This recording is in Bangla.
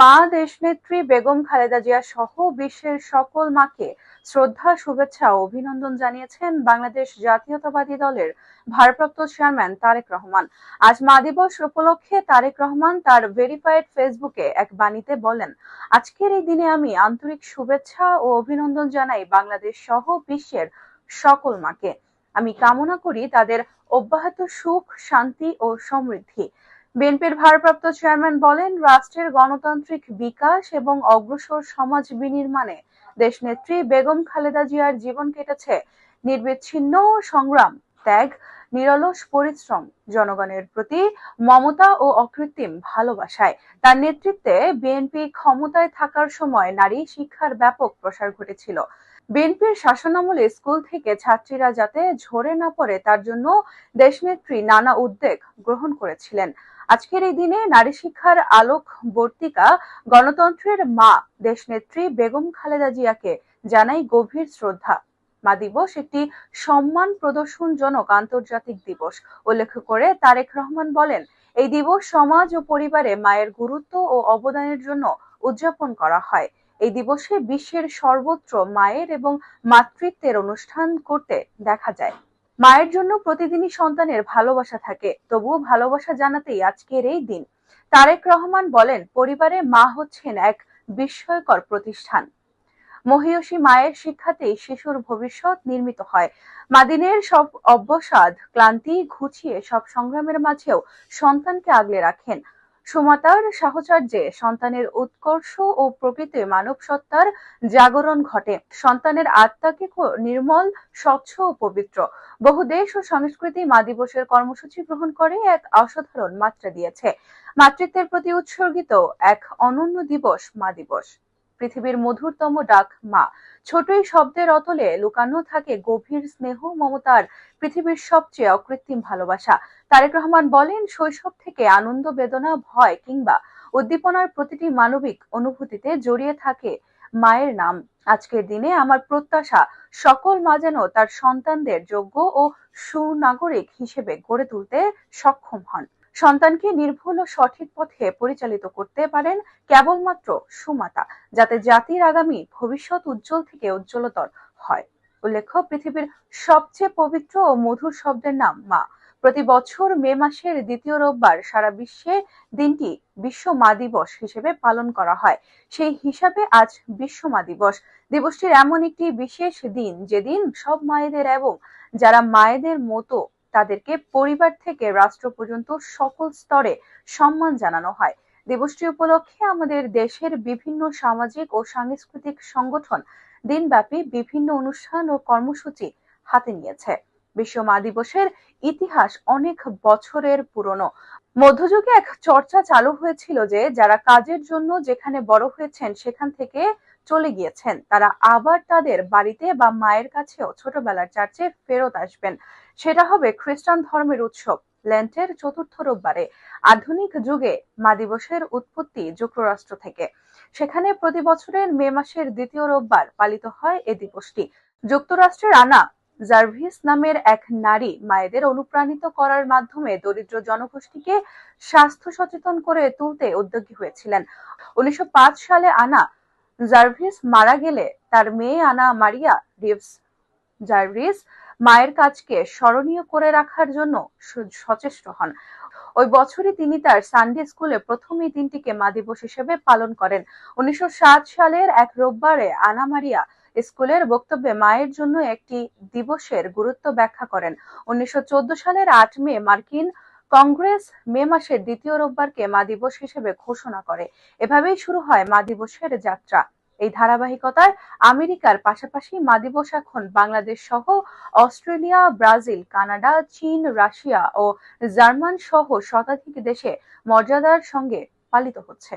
মা দেশনেত্রী বেগম খালেদা জিয়া সহ বিশ্বের সকল মাকে শ্রদ্ধা, শুভেচ্ছা ও অভিনন্দন জানিয়েছেন বাংলাদেশ জাতীয়তাবাদী দলের ভারপ্রাপ্ত চেয়ারম্যান তারেক রহমান। আজ মা দিবস উপলক্ষে তারেক রহমান তার ভেরিফাইড ফেসবুকে এক বাণীতে বলেন, আজকের এই দিনে আমি আন্তরিক শুভেচ্ছা ও অভিনন্দন জানাই বাংলাদেশ সহ বিশ্বের সকল মাকে। আমি কামনা করি তাদের অব্যাহত সুখ, শান্তি ও সমৃদ্ধি। বিএনপির ভারপ্রাপ্ত চেয়ারম্যান বলেন, রাষ্ট্রের গণতান্ত্রিক বিকাশ এবং অগ্রসর সমাজ বিনির্মাণে দেশনেত্রী বেগম খালেদা জিয়ার জীবন কেটেছে নির্বিচ্ছিন্ন সংগ্রাম, ত্যাগ, নিরলস পরিশ্রম, জনগণের প্রতি মমতা ও অকৃত্রিম ভালোবাসায়। তার নেতৃত্বে বিএনপি ক্ষমতায় থাকার সময় নারী শিক্ষার ব্যাপক প্রসার ঘটেছিল। বিএনপির শাসনামলে স্কুল থেকে ছাত্রীরা যাতে ঝরে না পড়ে, তার জন্য দেশনেত্রী নানা উদ্যোগ গ্রহণ করেছিলেন। আজকের এই দিনে নারী শিক্ষার আলোক বর্তিকা গণতন্ত্রের মা দেশনেত্রী বেগম খালেদা জিয়াকে জানাই গভীর শ্রদ্ধা। মা দিবস একটি সম্মান প্রদর্শনজনক আন্তর্জাতিক দিবস, উল্লেখ করে তারেক রহমান বলেন, এই দিবস সমাজ ও পরিবারে মায়ের গুরুত্ব ও অবদানের জন্য উদযাপন করা হয়। এই দিবসে বিশ্বের সর্বত্র মায়ের এবং মাতৃত্বের অনুষ্ঠান করতে দেখা যায়। মায়ের জন্য প্রতিদিনই সন্তানের ভালোবাসা থাকে। তবুও ভালোবাসা জানাতেই আজকের এই দিন। তারেক রহমান বলেন, পরিবারে মা হচ্ছেন এক বিস্ময়কর প্রতিষ্ঠান। মহিয়সী মায়ের শিক্ষাতেই শিশুর ভবিষ্যৎ নির্মিত হয়। মাদিনের সব অবসাদ ক্লান্তি ঘুচিয়ে সব সংগ্রামের মাঝেও সন্তানকে আগলে রাখেন। সুমাতার সাহচর্যে সন্তানের উৎকর্ষ ও প্রকৃতি মানব সত্তার জাগরণ ঘটে। সন্তানের আত্মাকে নির্মল, স্বচ্ছ ও পবিত্র। বহু দেশ ও সংস্কৃতি মা দিবসের কর্মসূচি গ্রহণ করে এক অসাধারণ মাত্রা দিয়েছে। মাতৃত্বের প্রতি উৎসর্গিত এক অনন্য দিবস মা দিবস। পৃথিবীর মধুরতম ডাক মা। ছোটই শব্দের অতলে লুকানো থাকে গভীর স্নেহ, মমতার পৃথিবীর সবচেয়ে অকৃত্রিম ভালোবাসা। তারেক রহমান বলেন, শৈশব থেকে আনন্দ, বেদনা, ভয় কিংবা উদ্দীপনার প্রতিটি মানবিক অনুভূতিতে জড়িয়ে থাকে মায়ের নাম। আজকের দিনে আমার প্রত্যাশা, সকল মা যেন তার সন্তানদের যোগ্য ও সুনাগরিক হিসেবে গড়ে তুলতে সক্ষম হন। সন্তানকে নির্ভুল ও সঠিক পথে পরিচালিত করতে পারেন কেবলমাত্র সুমাতা, যাতে জাতির আগামী ভবিষ্যৎ উজ্জ্বল থেকে উজ্জ্বলতর হয়। উল্লেখ্য, পৃথিবীর সবচেয়ে পবিত্র ও মধুর শব্দের নাম মা। প্রতি বছর মে মাসের দ্বিতীয় রোববার সারা বিশ্বে দিনটি বিশ্ব মা দিবস হিসেবে পালন করা হয়। সেই হিসাবে আজ বিশ্ব মা দিবস। দিবসটির এমন একটি বিশেষ দিন, যেদিন সব মায়েদের এবং যারা মায়েদের মতো তাদেরকে পরিবার থেকে রাষ্ট্র পর্যন্ত সকল স্তরে সম্মান জানানো হয়। দিবসটি উপলক্ষে আমাদের দেশের বিভিন্ন সামাজিক ও সাংস্কৃতিক সংগঠন দিনব্যাপী বিভিন্ন অনুষ্ঠান ও কর্মসূচি হাতে নিয়েছে। বিশ্ব মা দিবসের ইতিহাস অনেক বছরের পুরনো। মধ্যযুগে এক চর্চা চালু হয়েছিল যে, যারা কাজের জন্য যেখানে বড় হয়েছেন সেখান থেকে চলে গিয়েছেন। তারা আবার তাদের বাড়িতে বা মায়ের কাছেও ছোটবেলার চার্চে ফেরত আসবেন। সেটা হবে খ্রিস্টান ধর্মের উৎসব, ল্যান্টের চতুর্থ রোববারে, আধুনিক যুগে মা দিবসের উৎপত্তি যুক্তরাষ্ট্র থেকে। সেখানে প্রতি বছরের মে মাসের দ্বিতীয় রোববার পালিত হয় এ দিবসটি। যুক্তরাষ্ট্রের আনা জার্ভিস নামের এক নারী মায়েদের অনুপ্রাণিত করার মাধ্যমে দরিদ্র জনগোষ্ঠীকে স্বাস্থ্য সচেতন করে তুলতে উদ্যোগী হয়েছিলেন। উনিশশো পাঁচ সালে আনা জার্ভিস মারা গেলে তার মেয়ে আনা মারিয়া রিভস। জার্ভিস মায়ের কাজকে স্মরণীয় করে রাখার জন্য সচেষ্ট হন। ওই বছরই তিনি তার সানডে স্কুলে প্রথম এই দিনটিকে মা দিবস হিসেবে পালন করেন। উনিশশো সাত সালের এক রোববারে আনা মারিয়া স্কুলের বক্তব্যে মায়ের জন্য একটি দিবসের গুরুত্ব ব্যাখ্যা করেন। উনিশশো চোদ্দ সালের আট মে মার্কিন কংগ্রেস মে মাসের দ্বিতীয় রোববারকে মা দিবস হিসেবে ঘোষণা করে। এভাবেই শুরু হয় মা দিবসের যাত্রা। এই ধারাবাহিকতায় আমেরিকার পাশাপাশি মা দিবস এখন বাংলাদেশ সহ অস্ট্রেলিয়া, ব্রাজিল, কানাডা, চীন, রাশিয়া ও জার্মান সহ শতাধিক দেশে মর্যাদার সঙ্গে পালিত হচ্ছে।